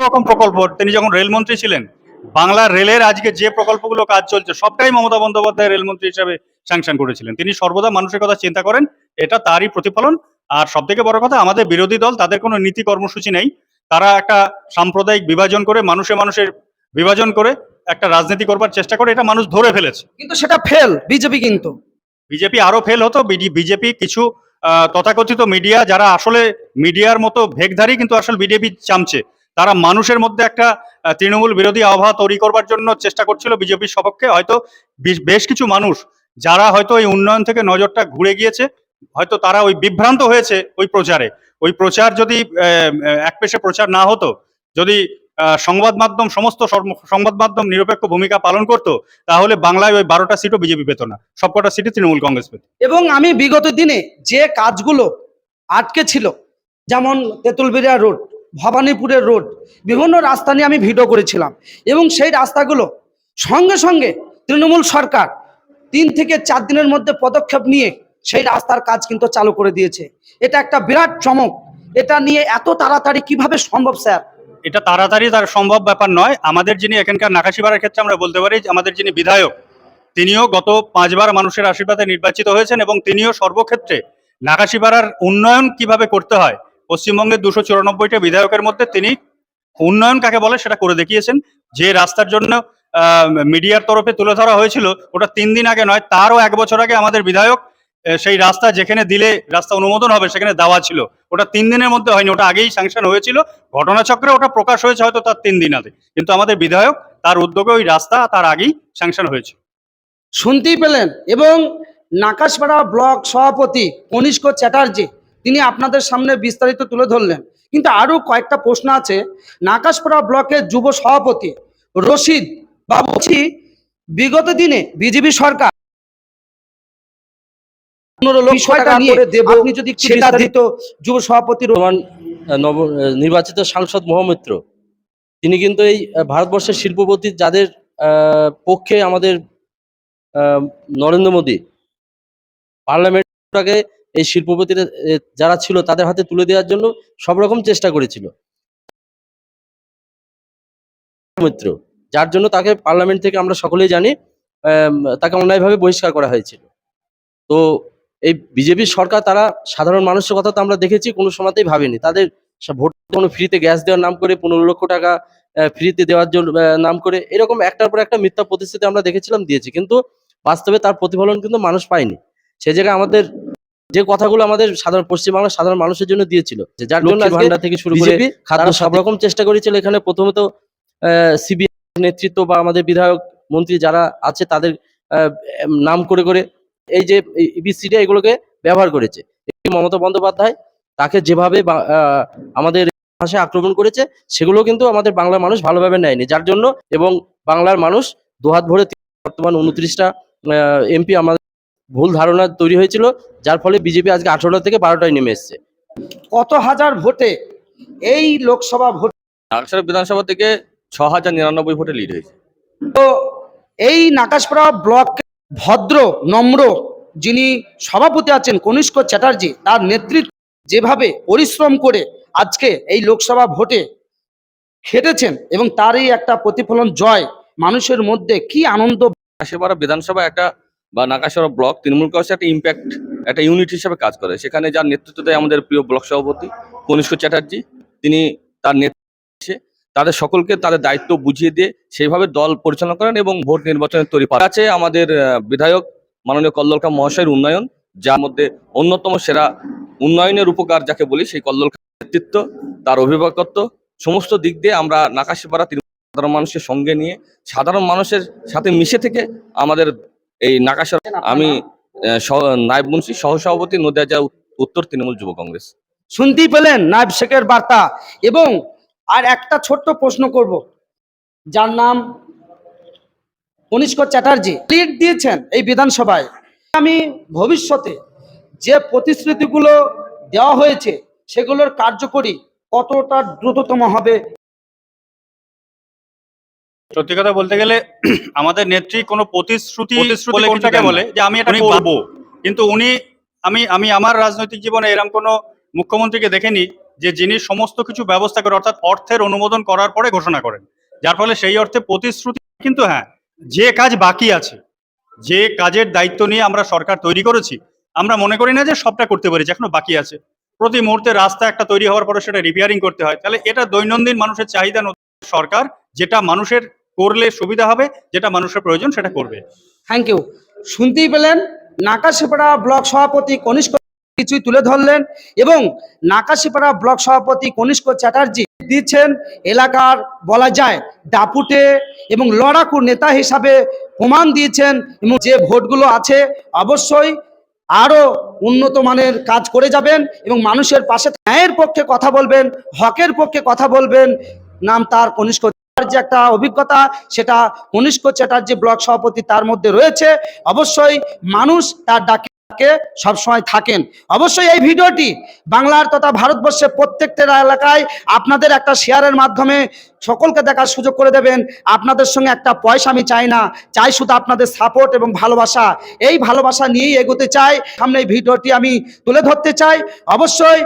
রকম প্রকল্প। তিনি যখন রেলমন্ত্রী ছিলেন বাংলার রেলের আজকে যে প্রকল্পগুলো কাজ চলছে সবটাই মমতা বন্দ্যোপাধ্যায় রেলমন্ত্রী হিসাবে স্যাংশন করেছিলেন। তিনি সর্বদা মানুষের কথা চিন্তা করেন এটা তারই প্রতিফলন। আর সব থেকে বড় কথা আমাদের বিরোধী দল তাদের কোনো নীতি কর্মসূচি নেই। তারা একটা সাম্প্রদায়িক বিভাজন করে মানুষে মানুষের বিভাজন করে একটা রাজনীতি করবার চেষ্টা করে এটা মানুষ ধরে ফেলেছে। কিন্তু সেটা ফেল বিজেপি কিন্তু। বিজেপি আরও ফেল হতো বিজেপি কিছু আহ, তথাকথিত মিডিয়া যারা আসলে মিডিয়ার মতো ভেগধারী কিন্তু আসলে বিজেপি চামচে। তারা মানুষের মধ্যে একটা তৃণমূল বিরোধী আবহাওয়া তৈরি করবার জন্য চেষ্টা করছিল বিজেপির সপক্ষে। হয়তো বিশ- কিছু মানুষ যারা হয়তো এই উন্নয়ন থেকে নজরটা ঘুরে গিয়েছে, হয়তো তারা ওই বিভ্রান্ত হয়েছে ওই প্রচারে। ওই প্রচার যদি এক পেশে প্রচার না হতো, যদি সংবাদ মাধ্যম, সমস্ত সংবাদ মাধ্যম নিরপেক্ষ ভূমিকা পালন করতো, তাহলে বাংলায় ওই বারোটা সিটও বিজেপি পেত না। সবকটা সিটই তৃণমূল কংগ্রেস পেত। এবং আমি বিগত দিনে যে কাজগুলো আটকে ছিল, যেমন তেঁতুলবেড়িয়া রোড ভবানীপুরের রোড। বিভিন্ন রাস্তা নিয়ে আমি ভিডিও করেছিলাম এবং সেই রাস্তাগুলো সঙ্গে সঙ্গে তৃণমূল সরকার তিন থেকে চার দিনের মধ্যে পদক্ষেপ নিয়ে সেই রাস্তার কাজ কিন্তু চালু করে দিয়েছে। এটা একটা বিরাট চমক। এটা নিয়ে এত তাড়াতাড়ি কীভাবে সম্ভব, স্যার? এটা তাড়াতাড়ি তার সম্ভব ব্যাপার নয়। আমাদের যিনি এখানকার নাকাশিবাড়ার ক্ষেত্রে আমরা বলতে পারি আমাদের যিনি বিধায়ক, তিনিও গত পাঁচবার মানুষের আশীর্বাদে নির্বাচিত হয়েছেন এবং তিনিও সর্বক্ষেত্রে নাকাশিপাড়ার উন্নয়ন কীভাবে করতে হয় পশ্চিমবঙ্গের দুশো চুরানব্বইটা বিধায়কের মধ্যে তিনি উন্নয়ন কাকে বলে সেটা করে দেখিয়েছেন। যে রাস্তার জন্য মিডিয়ার তরফে তুলে ধরা হয়েছিল, ওটা তিন দিন আগে নয়, তারও এক বছর আগে আমাদের বিধায়ক সেই রাস্তা যেখানে দিলে রাস্তা অনুমোদন হবে সেখানে দেওয়া ছিল। ওটা তিন দিনের মধ্যে হয়নি, ওটা আগেই স্যাংশন হয়েছিল। ঘটনাচক্রে ওটা প্রকাশ হয়েছে হয়তো তার তিন দিন আগে। কিন্তু আমাদের বিধায়ক তার উদ্যোগে ওই রাস্তা তার আগেই স্যাংশন হয়েছে। শুনতেই পেলেন? এবং নাকাশপাড়া ব্লক সভাপতি কনিষ্ক চ্যাটার্জি তিনি আপনাদের সামনে বিস্তারিত তুলে ধরলেন। কিন্তু আরও কয়েকটা প্রশ্ন আছে। নাকাশপাড়া ব্লকের যুব সভাপতি রশিদ বাবু বিগত দিনে বিজেপি সরকার যুব সভাপতি নব নির্বাচিত সাংসদ মহামিত্র তিনি কিন্তু এই ভারতবর্ষের শিল্পপতি যাদের আহ, পক্ষে আমাদের আহ, নরেন্দ্র মোদী পার্লামেন্টটাকে এই শিল্পপতিরা যারা ছিল তাদের হাতে তুলে দেওয়ার জন্য সব রকম চেষ্টা করেছিল। মিত্র, যার জন্য তাকে পার্লামেন্ট থেকে আমরা সকলেই জানি তাকে অন্যায়ভাবে বহিষ্কার করা হয়েছিল। তো এই বিজেপির সরকার, তারা সাধারণ মানুষের কথা তো আমরা দেখেছি, কোনো সময়তেই ভাবেনি। তাদের ভোট কোনো ফ্রিতে গ্যাস দেওয়ার নাম করে পনেরো লক্ষ টাকা ফ্রিতে দেওয়ার জন্য নাম করে এরকম একটার পর একটা মিথ্যা প্রতিশ্রুতি আমরা দেখেছিলাম, দিয়েছি। কিন্তু বাস্তবে তার প্রতিফলন কিন্তু মানুষ পায়নি। সে জায়গায় আমাদের যে কথাগুলো আমাদের সাধারণ পশ্চিমবাংলার সাধারণ মানুষের জন্য দিয়েছিল যার জন্য ভান্ডার থেকে শুরু করে খাদ্য সব রকম চেষ্টা করেছিল। এখানে প্রথমত সিবিআই নেতৃত্ব বা আমাদের বিধায়ক মন্ত্রী যারা আছে তাদের নাম করে করে এই যে ইবিসিডি এগুলোকে ব্যবহার করেছে। এই মমতা বন্দ্যোপাধ্যায় তাকে যেভাবে আমাদের ভাষায় আক্রমণ করেছে সেগুলো কিন্তু আমাদের বাংলার মানুষ ভালোভাবে নেয়নি। যার জন্য এবং বাংলার মানুষ দুহাত ভরে বর্তমান উনত্রিশটা এমপি আমাদের ভুল ধারণা তৈরি হয়েছিল যার ফলে বিজেপি আজকে আঠারোটা থেকে বারোটায় নেমে এসছে। কত হাজার ভোটে এই লোকসভা ভোট নাগসার বিধানসভা থেকে ছ হাজার নিরানব্বই ভোটে লিড হয়েছে। তো এই নাকাশপাড়া ব্লক ভদ্র নম্র যিনি সভাপতি আছেন কনিষ্ক চ্যাটার্জি তার নেতৃত্ব যেভাবে পরিশ্রম করে আজকে এই লোকসভা ভোটে খেটেছেন এবং তারই একটা প্রতিফলন জয় মানুষের মধ্যে কি আনন্দ নাকাশিপাড়া বিধানসভা একটা বা নাকাশিপাড়া ব্লক তৃণমূল কংগ্রেস একটা ইম্প্যাক্ট একটা ইউনিট হিসেবে কাজ করে। সেখানে যার নেতৃত্ব দেয় আমাদের প্রিয় ব্লক সভাপতি কনিষ্ক চ্যাটার্জি। তিনি তার নেতৃত্বে তাদের সকলকে তাদের দায়িত্ব বুঝিয়ে দিয়ে সেইভাবে দল পরিচালনা করেন এবং ভোট নির্বাচনের তৈরি। আছে আমাদের বিধায়ক মাননীয় কল্লোলকা মহাশয়ের উন্নয়ন, যার মধ্যে অন্যতম সেরা উন্নয়নের উপকার যাকে বলি সেই কল্লোলকা নেতৃত্ব, তার অভিভাবকত্ব। সমস্ত দিক দিয়ে আমরা নাকাশিপাড়া সাধারণ মানুষের সঙ্গে নিয়ে সাধারণ মানুষের সাথে মিশে থেকে আমাদের এই নাকাশা আমি সহ- নায়েব মুন্সি সহসভাপতি নদিয়া জেলা উত- উত্তর তৃণমূল যুব কংগ্রেস। শুনতেই পেলেন নায়ব শেখের বার্তা। এবং আর একটা ছোট্ট প্রশ্ন করব। যার নাম কনিষ্ক চ্যাটার্জি। লিড দিয়েছেন এই বিধানসভায়। আমি ভবিষ্যতে যে প্রতিশ্রুতিগুলো দেওয়া হয়েছে সেগুলোর কার্যকরী কতটা দ্রুততম হবে সত্যি কথা বলতে গেলে আমাদের নেত্রী কোনো প্রতিশ্রুতি প্রতিশ্রুতি বলে যে আমি এটা করব। কিন্তু উনি আমি আমি আমার রাজনৈতিক জীবনে এরকম কোনো মুখ্যমন্ত্রীকে দেখেনি যে যিনি সমস্ত কিছু ব্যবস্থা করে অর্থাৎ অর্থের অনুমোদন করার পরে ঘোষণা করেন। যার ফলে সেই অর্থে প্রতিশ্রুতি কিন্তু হ্যাঁ যে কাজ বাকি আছে যে কাজের দায়িত্ব নিয়ে আমরা সরকার তৈরি করেছি আমরা মনে করি না যে সবটা করতে পেরেছি এখনও বাকি আছে। প্রতি মুহূর্তে রাস্তা একটা তৈরি হওয়ার পরে সেটা রিপেয়ারিং করতে হয়। তাহলে এটা দৈনন্দিন মানুষের চাহিদা নতুন সরকার যেটা মানুষের করলে সুবিধা হবে, যেটা মানুষের প্রয়োজন, সেটা করবে। থ্যাংক ইউ শুনতেই পেলেন, নাকাশিপাড়া ব্লক সভাপতি কনিষ্ক কিছুই তুলে ধরলেন এবং নাকাশিপাড়া ব্লক সভাপতি কনিষ্ক চ্যাটার্জি দিচ্ছেন, এলাকার বলা যায়, দাপুটে এবং লড়াকু নেতা হিসাবে প্রমাণ দিয়েছেন এবং যে ভোটগুলো আছে, অবশ্যই আরও উন্নত মানের কাজ করে যাবেন এবং মানুষের পাশে ন্যায়ের পক্ষে কথা বলবেন, হকের পক্ষে কথা বলবেন, নাম তার কনিষ্ক যে একটা অভিজ্ঞতা, সেটা কনিষ্ক চ্যাটার্জি ব্লক সভাপতি তার মধ্যে রয়েছে। অবশ্যই মানুষ তার ডাকে ডাকে সবসময় থাকেন। অবশ্যই এই ভিডিওটি বাংলার তথা ভারতবর্ষের প্রত্যেকটা এলাকায় আপনাদের একটা শেয়ারের মাধ্যমে সকলকে দেখার সুযোগ করে দেবেন। আপনাদের সঙ্গে একটা পয়সা আমি চাই না। চাই শুধু আপনাদের সাপোর্ট এবং ভালোবাসা। এই ভালোবাসা নিয়েই এগোতে চাই। সামনে এই ভিডিওটি আমি তুলে ধরতে চাই। অবশ্যই